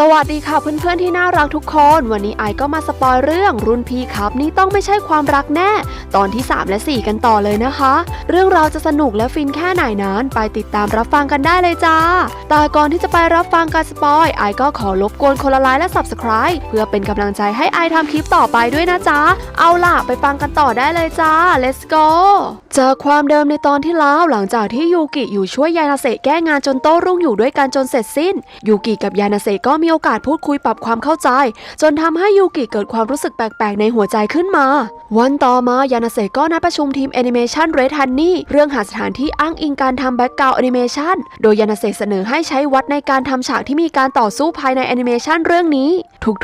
สวัสดีค่ะเพื่อนๆที่น่ารักทุกคน วันนี้ไอก็มาสปอยเรื่องรุ่นพี่ครับนี่ต้องไม่ใช่ความรักแน่ ตอนที่ 3 และ 4 กันต่อเลยนะคะ เรื่องราวจะสนุกและฟินแค่ไหนนั้น ไปติดตามรับฟังกันได้เลยจ้า แต่ก่อนที่จะไปรับฟังการสปอยไอก็ขอรบกวนคนละไลค์และ Subscribe เพื่อเป็นกำลังใจให้ไอทำคลิปต่อไปด้วยนะจ๊ะเอาล่ะไปฟังกันต่อได้เลยจ้า let's go จากความเดิมในตอนที่แล้วหลังจากที่ยูกิอยู่ช่วยยานาเซะแก้งานจนโต้รุ่งอยู่ด้วยกันจนเสร็จสิ้นยูกิกับยานาเซะก็มีโอกาสพูดคุยปรับความเข้าใจ จนทำให้ยูกิเกิดความรู้สึกแปลกๆ ในหัวใจขึ้นมา วันต่อมายานาเซก็นัดประชุมทีมแอนิเมชันเรดฮันนี่เรื่องหาสถานที่อ้างอิงการทำแบ็กกราวด์แอนิเมชันโดยยานาเซเสนอให้ใช้วัดในการทำฉากที่มีการต่อสู้ภายในแอนิเมชันเรื่องนี้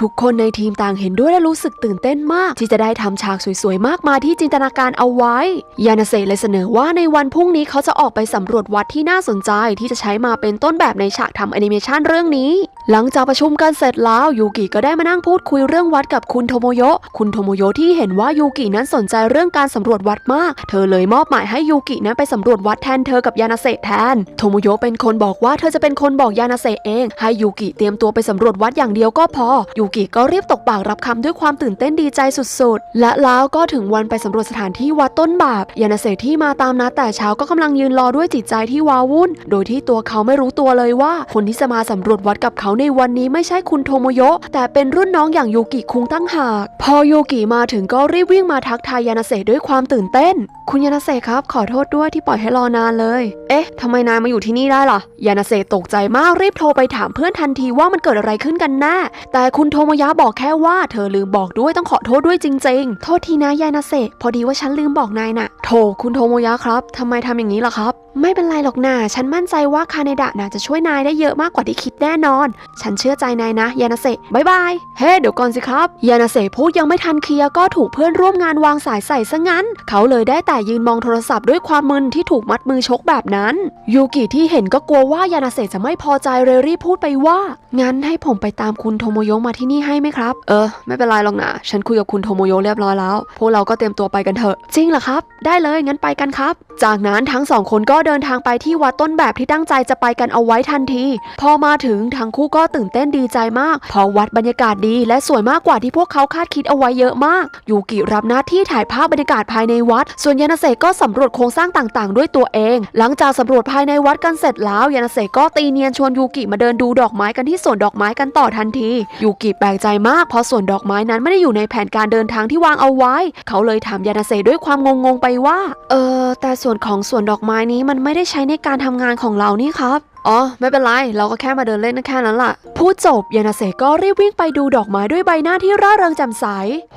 ทุกๆ คนในทีมต่างเห็นด้วยและรู้สึกตื่นเต้นมาก ที่จะได้ทำฉากสวยๆ มากมายที่จินตนาการเอาไว้ ยานาเซเลยเสนอว่าในวันพรุ่งนี้เขาจะออกไปสำรวจวัดที่น่าสนใจที่จะใช้มาเป็นต้นแบบในฉากทำแอนิเมชันเรื่องนี้หลังจากประชุมกันเสร็จแล้วยูกิก็ได้มานั่งพูดคุยเรื่องวัดกับคุณโทโมโยะ คุณโทโมโยะที่เห็นว่ายูกินั้นสนใจเรื่องการสำรวจวัดมาก เธอเลยมอบหมายให้ยูกินั้นไปสำรวจวัดแทนเธอกับยานาเซะแทน โทโมโยะเป็นคนบอกว่าเธอจะเป็นคนบอกยานาเซะเอง ให้ยูกิเตรียมตัวไปสำรวจวัดอย่างเดียวก็พอ ยูกิก็รีบตกปากรับคำด้วยความตื่นเต้นดีใจสุดๆ และแล้วก็ถึงวันไปสำรวจสถานที่วัดต้นบาปยานาเซะที่มาตามนัดแต่เช้าก็กำลังยืนรอด้วยจิตใจที่ว้าวุ่น โดยที่ตัวเขาไม่รู้ตัวเลยว่า คนที่จะมาสำรวจวัดกับเขาในวันนี้ไม่ใช่คุณโทโมโยะแต่เป็นรุ่นน้องอย่างยูกิคุงตั้งหาก พอยูกิมาถึงก็รีบวิ่งมาทักทายยานาเซด้วยความตื่นเต้น คุณยานาเซครับขอโทษด้วยที่ปล่อยให้รอนานเลย เอ๊ะทำไมนายมาอยู่ที่นี่ได้ล่ะยานาเซตกใจมากรีบโทรไปถามเพื่อนทันทีว่ามันเกิดอะไรขึ้นกันแน่แต่คุณโทโมยะบอกแค่ว่าเธอลืมบอกด้วยต้องขอโทษด้วยจริง ๆ โทษทีนะยานาเซพอดีว่าฉันลืมบอกนายน่ะโถคุณโทโมยะครับทำไมทำอย่างนี้ล่ะครับ ไม่เป็นไรหรอกนาฉันมั่นใจว่าคาเนดะน่าจะช่วยนายได้เยอะมากกว่าที่คิดแน่นอน ฉันเชื่อใจนายนะ ยานาเซะบายบาย เฮ้เดี๋ยวก่อนสิครับ ยานาเซะพูดยังไม่ทันเคลียร์ก็ถูกเพื่อนร่วมงานวางสายใส่ซะงั้น เขาเลยได้แต่ยืนมองโทรศัพท์ด้วยความมึนที่ถูกมัดมือชกแบบนั้น ยูกิที่เห็นก็กลัวว่ายานาเซะจะไม่พอใจเลยรีบพูดไปว่า งั้นให้ผมไปตามคุณโทโมโยะมาที่นี่ให้ไหมครับ เออ ไม่เป็นไรหรอกนะ ฉันคุยกับคุณโทโมโยะเรียบร้อยแล้ว พวกเราก็เตรียมตัวไปกันเถอะ จริงเหรอครับ ได้เลยงั้นไปกันครับ จากนั้นทั้งสองคนก็เดินทางไปที่วัดต้นแบบที่ตั้งใจจะไปกันเอาไว้ทันที พอมาถึงทั้งคู่ก็ตื่นเต้นดีใจมากเพอวัดบรรยากาศดีและสวยมากกว่าที่พวกเขาคาดคิดเอาไว้เยอะมาก ยูกิรับหน้าที่ถ่ายภาพบรรยากาศภายในวัด ส่วนยานาเซก็สำรวจโครงสร้างต่างๆ ด้วยตัวเอง หลังจากสำรวจภายในวัดกันเสร็จแล้วยานาเซก็ตีเนียนชวนยูกิมาเดินดูดอกไม้กันที่สวนดอกไม้กันต่อทันที ยูกิแปลกใจมากเพราะสวนดอกไม้นั้นไม่ได้อยู่ในแผนการเดินทางที่วางเอาไว้ เขาเลยถามยานาเซด้วยความงงๆไปว่า เออแต่ส่วนของสวนดอกไม้นี้มันันไม่ได้ใช้ในการทำงานของเรานี่ครับ อ๋อ ไม่เป็นไร เราก็แค่มาเดินเล่นแค่นั้นล่ะ พูดจบ ยานาเซก็รีบวิ่งไปดูดอกไม้ด้วยใบหน้าที่ร่าเริงแจ่มใส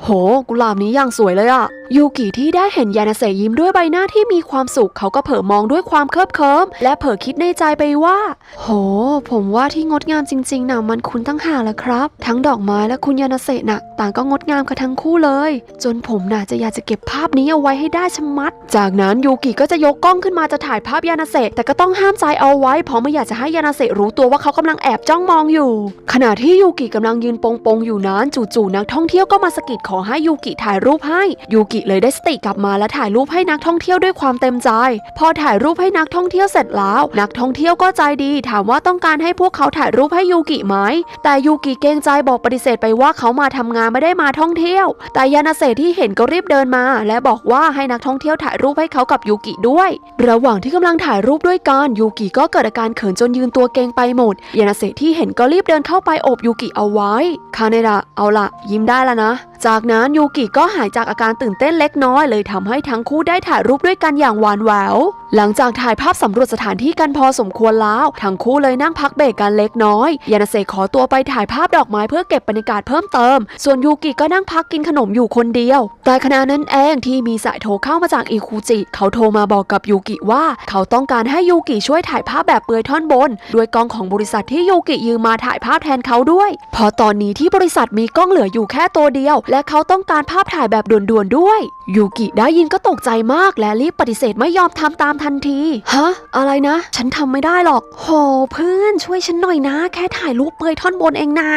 โห กุหลาบนี้อย่างสวยเลยอะยูกิที่ได้เห็นยานาเซยิ้มด้วยใบหน้าที่มีความสุข เขาก็เผลอมองด้วยความเคลิบเคลิ้มและเผลอคิดในใจไปว่า โห ผมว่าที่งดงามจริงๆนะมันคุณตั้งหาแหละครับ ทั้งดอกไม้และคุณยานาเซน่ะต่างก็งดงามกันทั้งคู่เลย จนผมน่ะจะอยากจะเก็บภาพนี้เอาไว้ให้ได้ชะมัด จากนั้นยูกิก็จะยกกล้องขึ้นมาจะถ่ายภาพยานาเซแต่ก็ต้องห้ามใจเอาไว้เพราะไม่อยากจะให้ยานาเซรู้ตัวว่าเขากำลังแอบจ้องมองอยู่ ขณะที่ยูกิกำลังยืนปงปงๆอยู่นั้นจู่ๆนักท่องเที่ยวก็มาสะกิดขอให้ยูกิถ่ายรูปให้ยูกิเลยได้สติกลับมาและถ่ายรูปให้นักท่องเที่ยวด้วยความเต็มใจ พอถ่ายรูปให้นักท่องเที่ยวเสร็จแล้ว นักท่องเที่ยวก็ใจดี ถามว่าต้องการให้พวกเขาถ่ายรูปให้ยูกิไหมแต่ยูกิเกรงใจบอกปฏิเสธไปว่าเขามาทำงานไม่ได้มาท่องเที่ยว แต่ยานาเซที่เห็นก็รีบเดินมา และบอกว่าให้นักท่องเที่ยวถ่ายรูปให้เขากับยูกิด้วย ระหว่างที่กำลังถ่ายรูปด้วยกันยูกิก็เกิดอาการเขินจนยืนตัวเกงไปหมดยานาเซที่เห็นก็รีบเดินเข้าไปโอบยูกิเอาไว้ คาเนดะเอาละยิ้มได้แล้วนะ จากนั้นยูกิก็หายจากอาการตื่นเต้นเล็กน้อยเลยทำให้ทั้งคู่ได้ถ่ายรูปด้วยกันอย่างหวานแหวว หลังจากถ่ายภาพสำรวจสถานที่กันพอสมควรแล้ว ทั้งคู่เลยนั่งพักเบรกกันเล็กน้อย ยานาเซขอตัวไปถ่ายภาพดอกไม้เพื่อเก็บบรรยากาศเพิ่มเติม ส่วนยูกิก็นั่งพักกินขนมอยู่คนเดียว แต่ขณะนั้นเองที่มีสายโทรเข้ามาจากอีคูจิ เขาโทรมาบอกกับยูกิว่า เขาต้องการให้ยูกิช่วยถ่ายภาพแบบเปลือยท่อนบน ด้วยกล้องของบริษัทที่ยูกิยืมมาถ่ายภาพแทนเขาด้วยพราะตอนนี้ที่บริษัทมีกล้องเหลืออยู่แค่ตัวเดียวและและเขาต้องการภาพถ่ายแบบด่วนๆด้วย ยูกิได้ยินก็ตกใจมากและรีบปฏิเสธไม่ยอมทำตามทันที ฮะ อะไรนะ ฉันทำไม่ได้หรอก โห เพื่อนช่วยฉันหน่อยนะ แค่ถ่ายรูปเปลือยท่อนบนเองนะ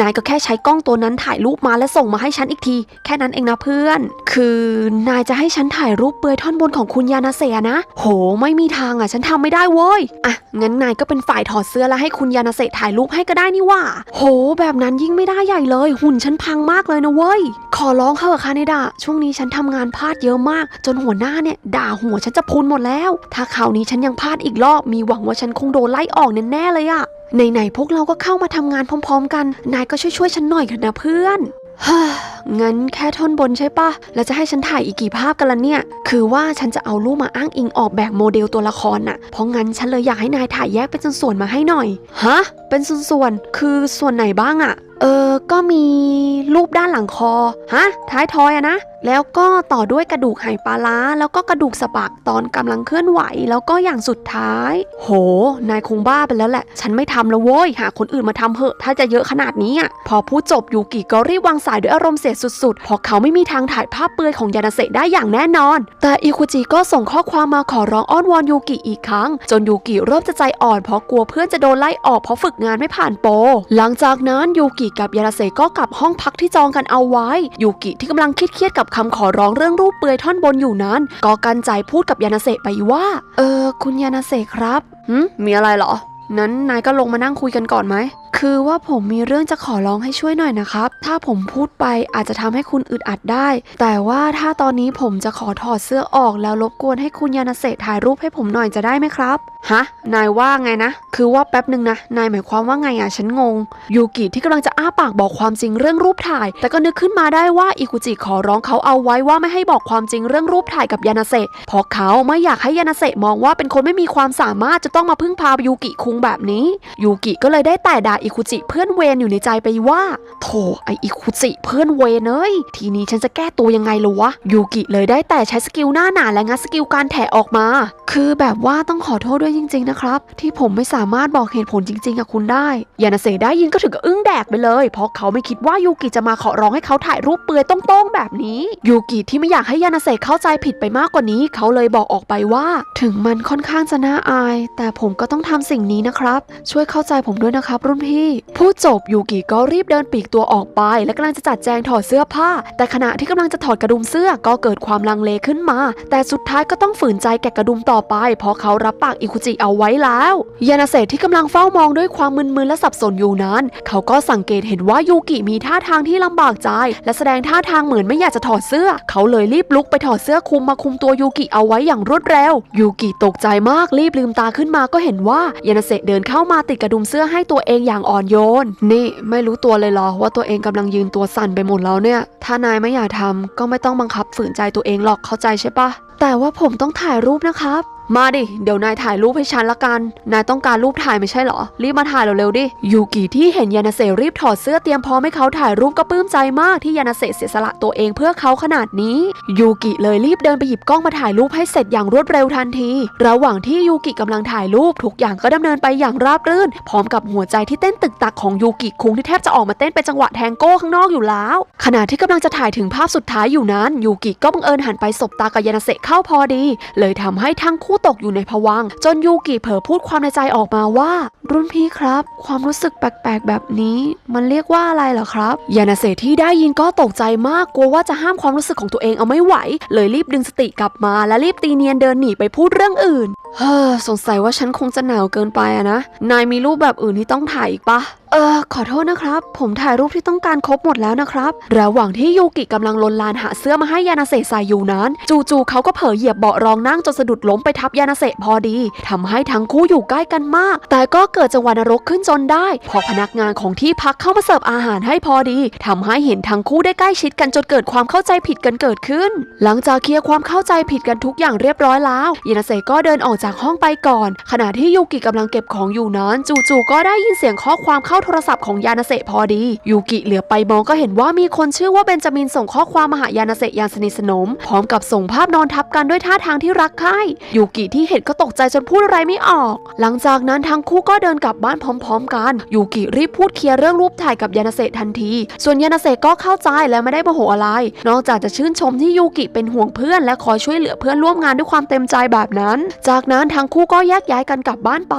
นายก็แค่ใช้กล้องตัวนั้นถ่ายรูปมาและส่งมาให้ฉันอีกที แค่นั้นเองนะเพื่อน คือนายจะให้ฉันถ่ายรูปเปลือยท่อนบนของคุณยานาเซะนะ โห ไม่มีทางอะ ฉันทำไม่ได้เว้ย อะ งั้นนายก็เป็นฝ่ายถอดเสื้อแล้วให้คุณยานาเซะถ่ายรูปให้ก็ได้นี่หว่า โห แบบนั้นยิ่งไม่ได้ใหญ่เลย หุ่นฉันพังมากเลยนะเว้ยขอร้องเถอะคาเนดาช่วงนี้ฉันทำงานพลาดเยอะมาก จนหัวหน้าเนี่ยด่าหัวฉันจะพรุนหมดแล้ว ถ้าคราวนี้ฉันยังพลาดอีกรอบมีหวังว่าฉันคงโดนไล่ออกแน่ๆเลยอะไหนๆพวกเราก็เข้ามาทำงานพร้อม ๆ กัน นายก็ช่วยๆฉันหน่อยเถอะนะเพื่อนฮ่างั้นแค่ท่อนบนใช่ปะ แล้วจะให้ฉันถ่ายอีกกี่ภาพกันล่ะเนี่ย คือว่าฉันจะเอารูปมาอ้างอิงออกแบบโมเดลตัวละครน่ะ เพราะงั้นฉันเลยอยากให้นายถ่ายแยกเป็นส่วนๆมาให้หน่อย ฮะ เป็นส่วนๆ คือส่วนไหนบ้างอะ ออ ก็มีรูปด้านหลังคอ ฮะ ท้ายทอยอะนะ แล้วก็ต่อด้วยกระดูกไหปลาร้า แล้วก็กระดูกสะบักตอนกำลังเคลื่อนไหว แล้วก็อย่างสุดท้าย โห นายคงบ้าไปแล้วแหละ ฉันไม่ทำแล้วโว้ย หาคนอื่นมาทำเหอะ ถ้าจะเยอะขนาดนี้อะพอพูดจบยูกิก็รีบวางสายด้วยอารมณ์เสียสุดๆ เพราะเขาไม่มีทางถ่ายภาพเปลือยของยานาเซได้อย่างแน่นอน แต่อิคุจิก็ส่งข้อความมาขอร้องอ้อนวอนยูกิอีกครั้ง จนยูกิเริ่มจะใจอ่อนเพราะกลัวเพื่อนจะโดนไล่ออกเพราะฝึกงานไม่ผ่านโปรหลังจากนั้นยูกิกับยานาเซก็กลับห้องพักที่จองกันเอาไว้ ยูกิที่กำลังคิดเครียดกับคำขอร้องเรื่องรูปเปลือยท่อนบนอยู่นั้น ก็กันใจพูดกับยานาเซไปว่า เออ คุณยานาเซครับหืมมีอะไรเหรอ นั้นนายก็ลงมานั่งคุยกันก่อนไหมคือว่าผมมีเรื่องจะขอร้องให้ช่วยหน่อยนะครับ ถ้าผมพูดไปอาจจะทำให้คุณอึดอัดได้ แต่ว่าถ้าตอนนี้ผมจะขอถอดเสื้อออกแล้วรบกวนให้คุณยานาเซถ่ายรูปให้ผมหน่อยจะได้ไหมครับ ฮะ นายว่าไงนะ คือว่าแป๊บหนึ่งนะ นายหมายความว่าไงอะ ฉันงง ยูกิที่กำลังจะอ้าปากบอกความจริงเรื่องรูปถ่าย แต่ก็นึกขึ้นมาได้ว่าอิคุจิขอร้องเขาเอาไว้ว่าไม่ให้บอกความจริงเรื่องรูปถ่ายกับยานาเซะเพราะเขาไม่อยากให้ยานาเซะมองว่าเป็นคนไม่มีความสามารถจะต้องมาพึ่งพายูกิคุงแบบนี้ ยูกิก็เลยได้แต่ด่าอิคุจิเพื่อนเวรอยู่ในใจไปว่า โถไออิคุจิเพื่อนเวรเอ้ย ทีนี้ฉันจะแก้ตัวยังไงล่ะวะ ยูกิเลยได้แต่ใช้สกิลหน้าหนาและงัดสกิลการแถออกมา คือแบบว่าต้องขอโทษด้วยจริง ๆ นะครับ ที่ผมไม่สามารถบอกเหตุผลจริง ๆ กับคุณได้ ยานาเซได้ยินก็ถึงกับอึ้งแดกไปเลย เพราะเขาไม่คิดว่ายูกิจะมาขอร้องให้เขาถ่ายรูปเปลือยต้องๆแบบนี้ ยูกิที่ไม่อยากให้ยานาเซเข้าใจผิดไปมากกว่านี้ เขาเลยบอกออกไปว่า ถึงมันค่อนข้างจะน่าอาย แต่ผมก็ต้องทำสิ่งนี้นะครับ ช่วยเข้าใจผมด้วยนะครับ รุ่นพี่ พูดจบยูกิก็รีบเดินปีกตัวออกไป และกำลังจะจัดแจงถอดเสื้อผ้า แต่ขณะที่กำลังจะถอดกระดุมเสื้อก็เกิดความลังเลขึ้นมา แต่สุดท้ายก็ต้องฝืนใจแกะกระดุมต่อไป เพราะเขารับปากอิคุจิเอาไว้แล้ว ยานาเซที่กำลังเฝ้ามองด้วยความมึนๆและสับสนอยู่นั้น เขาก็สังเกตเห็นว่ายูกิมีท่าทางที่ลำบากใจ และแสดงท่าทางเหมือนไม่อยากจะถอดเสื้อ เขาเลยรีบลุกไปถอดเสื้อคลุมมาคุมตัวยูกิเอาไว้อย่างรวดเร็ว ยูกิตกใจมากรีบลืมตาขึ้นมาก็เห็นว่ายานาเซเดินเข้ามาติดกระดุมเสื้อให้ตัวเองอย่างอ่อนโยน นี่ไม่รู้ตัวเลยเหรอว่าตัวเองกำลังยืนตัวสั่นไปหมดแล้วเนี่ย ถ้านายไม่อยากทำก็ไม่ต้องบังคับฝืนใจตัวเองหรอกเข้าใจใช่ปะแต่ว่าผมต้องถ่ายรูปนะครับ มาดิ เดี๋ยวนายถ่ายรูปให้ฉันละกัน นายต้องการรูปถ่ายไม่ใช่เหรอ รีบมาถ่ายเร็วๆดิ ยูกิที่เห็นยานาเซรีบถอดเสื้อเตรียมพร้อมให้เขาถ่ายรูปก็ปลื้มใจมากที่ยานาเซเสียสละตัวเองเพื่อเขาขนาดนี้ ยูกิเลยรีบเดินไปหยิบกล้องมาถ่ายรูปให้เสร็จอย่างรวดเร็วทันที ระหว่างที่ยูกิกำลังถ่ายรูปทุกอย่างก็ดำเนินไปอย่างราบรื่น พร้อมกับหัวใจที่เต้นตึกตักของยูกิคุงที่แทบจะออกมาเต้นเป็นจังหวะแทงโก้ข้างนอกอยู่แล้ว ขณะที่กำลังจะถ่ายถึงภาพสุดท้ายอยู่นั้นยูกิก็บังเอิญหันไปสบตากับยานาเซเข้าพอดี เลยทำให้ทั้งคู่ตกอยู่ในภวังจนยูกิเผลอพูดความในใจออกมาว่า รุ่นพี่ครับ ความรู้สึกแปลกๆ แบบนี้ มันเรียกว่าอะไรเหรอครับยานาเซที่ได้ยินก็ตกใจมากกลัวว่าจะห้ามความรู้สึกของตัวเองเอาไม่ไหว เลยรีบดึงสติกลับมาและรีบตีเนียนเดินหนีไปพูดเรื่องอื่น เฮ้อสงสัยว่าฉันคงจะหนาวเกินไปอะนะนายมีรูปแบบอื่นที่ต้องถ่ายอีกปะ เออขอโทษนะครับ ผมถ่ายรูปที่ต้องการครบหมดแล้วนะครับ ระหว่างที่ยูกิกำลังลนลานหาเสื้อมาให้ยานาเซะใส่อยู่นั้น จู่ๆเขาก็เผลอเหยียบเบาะรองนั่งจนสะดุดล้มไปทับยานาเซะพอดีทำให้ทั้งคู่อยู่ใกล้กันมาก แต่ก็เกิดจังหวะนรกขึ้นจนได้ พอพนักงานของที่พักเข้ามาเสิร์ฟอาหารให้พอดีทำให้เห็นทั้งคู่ได้ใกล้ชิดกันจนเกิดความเข้าใจผิดกันเกิดขึ้น หลังจากเคลียร์ความเข้าใจผิดกันทุกอย่างเรียบร้อยแล้วยานาเซะก็เดินออกจากห้องไปก่อน ขณะที่ยูกิกำลังเก็บของอยู่นั้น จู่ๆก็ได้ยินเสียงข้อความเข้าโทรศัพท์ของยานาเซะพอดี ยูกิเหลือไปมองก็เห็นว่ามีคนชื่อว่าเบนจามินส่งข้อความมาหายานาเซะอย่างสนิทสนม พร้อมกับส่งภาพนอนทับกันด้วยท่าทางที่รักใคร่ยูกิที่เห็นก็ตกใจจนพูดอะไรไม่ออก หลังจากนั้นทั้งคู่ก็เดินกลับบ้านพร้อม ๆ กัน ยูกิรีบพูดเคลียร์เรื่องรูปถ่ายกับยานาเซะทันที ส่วนยานาเซะก็เข้าใจและไม่ได้โมโหอะไร นอกจากจะชื่นชมที่ยูกิเป็นห่วงเพื่อน และคอยช่วยเหลือเพื่อนร่วมงานด้วยความเต็มใจแบบนั้น จากนั้นทั้งคู่ก็แยกย้ายกันกลับบ้านไป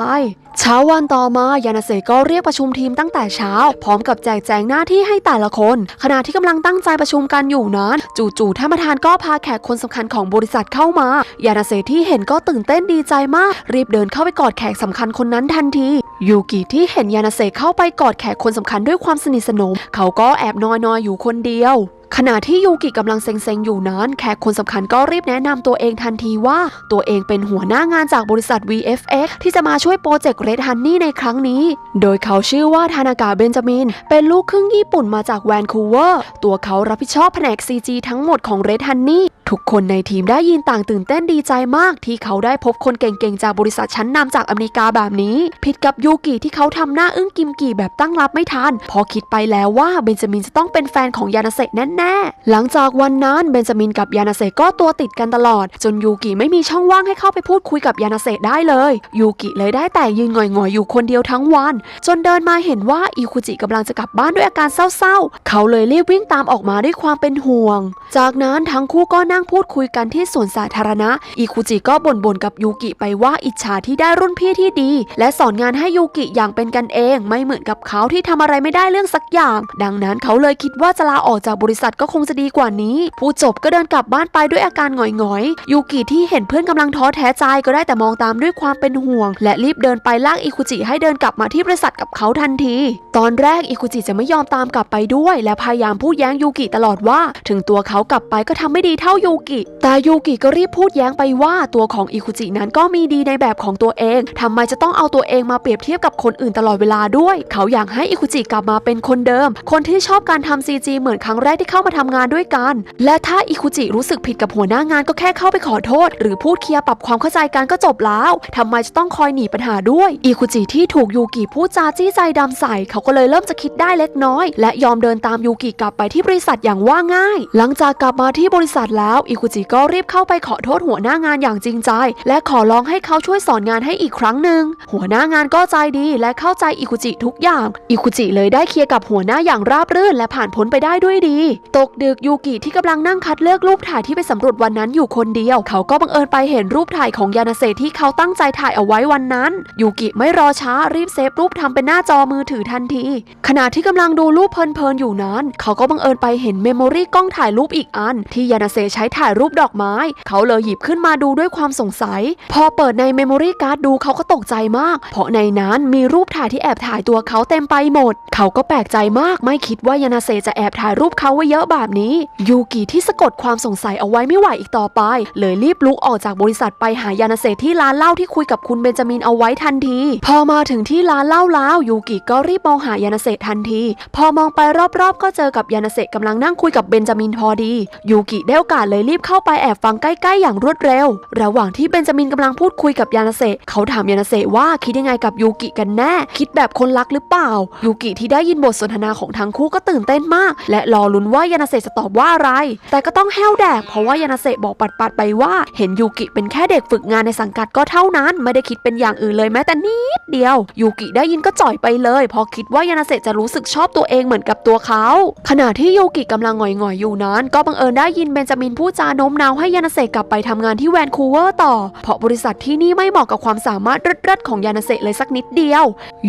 เช้าวันต่อมายานาเซะก็เรียกประชุมทีมตั้งแต่เช้า พร้อมกับแจกแจงหน้าที่ให้แต่ละคน ขณะที่กำลังตั้งใจประชุมกันอยู่นั้น จู่ๆท่านประธานก็พาแขกคนสำคัญของบริษัทเข้ามายานาเซที่เห็นก็ตื่นเต้นดีใจมาก รีบเดินเข้าไปกอดแขกสำคัญคนนั้นทันทียูกิที่เห็นยานาเซเข้าไปกอดแขกคนสำคัญด้วยความสนิทสนม เขาก็แอบนอยๆอยู่คนเดียวขณะที่ยูกิกำลังเซ็งๆอยู่นั้น แขกคนสำคัญก็รีบแนะนำตัวเองทันทีว่าตัวเองเป็นหัวหน้างานจากบริษัท VFX ที่จะมาช่วยโปรเจกต์ Red Honey ในครั้งนี้ โดยเขาชื่อว่าทานากาเบนจามิน เป็นลูกครึ่งญี่ปุ่นมาจากแวนคูเวอร์ ตัวเขารับผิดชอบแผนก CG ทั้งหมดของ Red Honey ทุกคนในทีมได้ยินต่างตื่นเต้นดีใจมาก ที่เขาได้พบคนเก่งๆ จากบริษัทชั้นนำจากอเมริกาแบบนี้ ผิดกับยูกิที่เขาทำหน้าอึ้งกิมกี่แบบตั้งรับไม่ทัน พอคิดไปแล้วว่าเบนจามินจะต้องเป็นแฟนของยานาเซะแน่ๆ หลังจากวันนั้นเบนจามินกับยานาเซก็ตัวติดกันตลอด จนยูกิไม่มีช่องว่างให้เข้าไปพูดคุยกับยานาเซได้เลยยูกิเลยได้แต่ยืนหงอยๆอยู่คนเดียวทั้งวัน จนเดินมาเห็นว่าอิคุจิกำลังจะกลับบ้านด้วยอาการเศร้าๆ เขาเลยรีบวิ่งตามออกมาด้วยความเป็นห่วง จากนั้นทั้งคู่ก็นั่งพูดคุยกันที่สวนสาธารณะอิคุจิก็บ่นๆกับยูกิไปว่าอิจฉาที่ได้รุ่นพี่ที่ดี และสอนงานให้ยูกิอย่างเป็นกันเอง ไม่เหมือนกับเขาที่ทำอะไรไม่ได้เรื่องสักอย่าง ดังนั้นเขาเลยคิดว่าจะลาออกจากบริษัทก็คงจะดีกว่านี้ ผู้จบก็เดินกลับบ้านไปด้วยอาการหงอยๆ ยูกิที่เห็นเพื่อนกำลังท้อแท้ใจก็ได้แต่มองตามด้วยความเป็นห่วง และรีบเดินไปลากอิคุจิให้เดินกลับมาที่บริษัทกับเขาทันที ตอนแรกอิคุจิจะไม่ยอมตามกลับไปด้วย และพยายามพูดแย้งยูกิตลอดว่า ถึงตัวเขากลับไปก็ทำไม่ดีเท่ายูกิ แต่ยูกิก็รีบพูดแย้งไปว่าตัวของอิคุจินั้นก็มีดีในแบบของตัวเองทำไมจะต้องเอาตัวเองมาเปรียบเทียบกับคนอื่นตลอดเวลาด้วย เขาอยากให้อิคุจิกลับมาเป็นคนเดิม คนที่ชอบการทำซีจีเหมือนครั้งแรกที่เข้ามาทำงานด้วยกัน และถ้าอิคุจิรู้สึกผิดกับหัวหน้างานก็แค่เข้าไปขอโทษ หรือพูดเคลียร์ปรับความเข้าใจกันก็จบแล้วทำไมจะต้องคอยหนีปัญหาด้วย อิคุจิที่ถูกยูกิพูดจาจี้ใจดำใส่ เขาก็เลยเริ่มจะคิดได้เล็กน้อย และยอมเดินตามยูกิกลับไปที่บริษัทอย่างว่าง่าย หลังจากกลับมาที่บริษัทแล้วอิคุจิก็รีบเข้าไปขอโทษหัวหน้างานอย่างจริงใจ และขอร้องให้เขาช่วยสอนงานให้อีกครั้งหนึ่งหัวหน้างานก็ใจดีและเข้าใจอิคุจิทุกอย่างอิคุจิเลยได้เคลียร์กับหัวหน้าอย่างราบรื่นและผ่านพ้นไปได้ด้วยดีตกดึกยูกิที่กำลังนั่งคัดเลือกรูปถ่ายที่ไปสำรวจวันนั้นอยู่คนเดียว เขาก็บังเอิญไปเห็นรูปถ่ายของยานาเซที่เขาตั้งใจถ่ายเอาไว้วันนั้นยูกิไม่รอช้ารีบเซฟรูปทำเป็นหน้าจอมือถือทันที ขณะที่กำลังดูรูปเพลินๆอยู่นั้น เขาก็บังเอิญไปเห็นเมมโมรี่กล้องถ่ายรูปอีกอัน ที่ยานาเซใช้ถ่ายรูปดอกไม้ เขาเลยหยิบขึ้นมาดูด้วยความสงสัย พอเปิดในเมมโมรี่การ์ดดูเขาก็ตกใจมาก เพราะในนั้นมีรูปถ่ายที่แอบถ่ายตัวเขาเต็มไปหมด เขาก็แปลกใจมากไม่คิดว่ายานาเซจะแอบถ่ายรูปเขาไว้ยอะแบบนี้ ยูกิที่สะกดความสงสัยเอาไว้ไม่ไหวอีกต่อไป เลยรีบลุกออกจากบริษัทไปหายานาเซที่ร้านเหล้าที่คุยกับคุณเบนจามินเอาไว้ทันที พอมาถึงที่ร้านเหล้าแล้วยูกิก็รีบมองหายานาเซทันที พอมองไปรอบๆ ก็เจอกับยานาเซกำลังนั่งคุยกับเบนจามินพอดี ยูกิได้โอกาสเลยรีบเข้าไปแอบฟังใกล้ๆ อย่างรวดเร็ว ระหว่างที่เบนจามินกำลังพูดคุยกับยานาเซเขาถามยานาเซว่าคิดยังไงกับยูกิกันแน่ คิดแบบคนรักหรือเปล่า ยูกิที่ได้ยินบทสนทนาของทั้งคู่ก็ตื่นเต้นมาก และรอลุ้นว่ายานาเซจะตอบว่าอะไร แต่ก็ต้องแห้วแดก เพราะว่ายานาเซบอกปัดๆไปว่า เห็นยูกิเป็นแค่เด็กฝึกงานในสังกัดก็เท่านั้น ไม่ได้คิดเป็นอย่างอื่นเลยแม้แต่นิดเดียว ยูกิได้ยินก็จ่อยไปเลยเพอคิดว่ายานาเซจะรู้สึกชอบตัวเองเหมือนกับตัวเขา ขณะที่ยูกิกำลังหงอยๆอยู่นั้น ก็บังเอิญได้ยินเบนจามินพูดจาโน้มน้าวให้ยานาเซกลับไปทำงานที่แวนคูเวอร์ต่อ เพราะบริษัทที่นี่ไม่เหมาะกับความสามารถเริดๆของยานาเซเลยสักนิดเดียว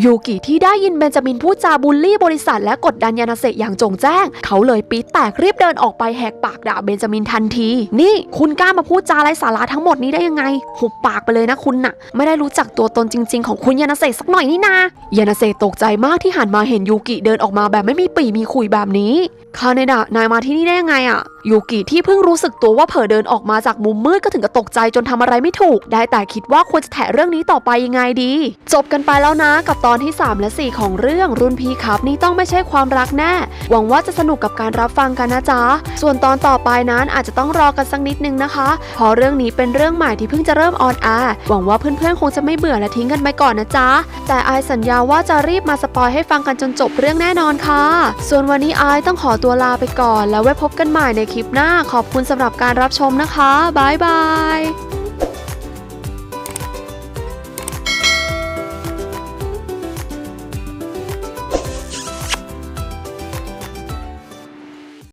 ยูกิที่ได้ยินเบนจามินพูดจาบูลลี่บริษัทและกดดันยานาเซอย่างจงแจ้ง เขาเลยปี๊ดแตกรีบเดินออกไปแหกปากด่าเบนจามินทันที นี่คุณกล้ามาพูดจาไร้สาระทั้งหมดนี้ได้ยังไง หุบปากไปเลยนะคุณน่ะ ไม่ได้รู้จักตัวตนจริง ๆ ของคุณยานาเซสักหน่อยนี่นายานาเซตกใจมากที่หันมาเห็นยูกิเดินออกมาแบบไม่มีปีมีคุยแบบนี้คาเนดะนายมาที่นี่ได้ยังไงอะยูกิที่เพิ่งรู้สึกตัวว่าเผลอเดินออกมาจากมุมมืดก็ถึงกับตกใจจนทำอะไรไม่ถูก ได้แต่คิดว่าควรจะแถเรื่องนี้ต่อไปยังไงดี จบกันไปแล้วนะกับตอนที่ 3 และ 4 ของเรื่องรุ่นพี่ครับนี่ต้องไม่ใช่ความรักแน่ หวังว่าจะสนุกกับการรับฟังกันนะจ๊ะ ส่วนตอนต่อไปนั้นอาจจะต้องรอกันสักนิดนึงนะคะเพราะเรื่องนี้เป็นเรื่องใหม่ที่เพิ่งจะเริ่มออนแอร์หวังว่าเพื่อนๆคงจะไม่เบื่อและทิ้งกันไปก่อนนะจ๊ะ แต่ไอายสัญญาว่าจะรีบมาสปอยให้ฟังกันจนจบเรื่องแน่นอนค่ะ ส่วนวันนี้ไอายต้องขอตัวลาไปก่อน แล้วไว้พบกันใหม่ในคลิปหน้าขอบคุณสำหรับการรับชมนะคะบายบาย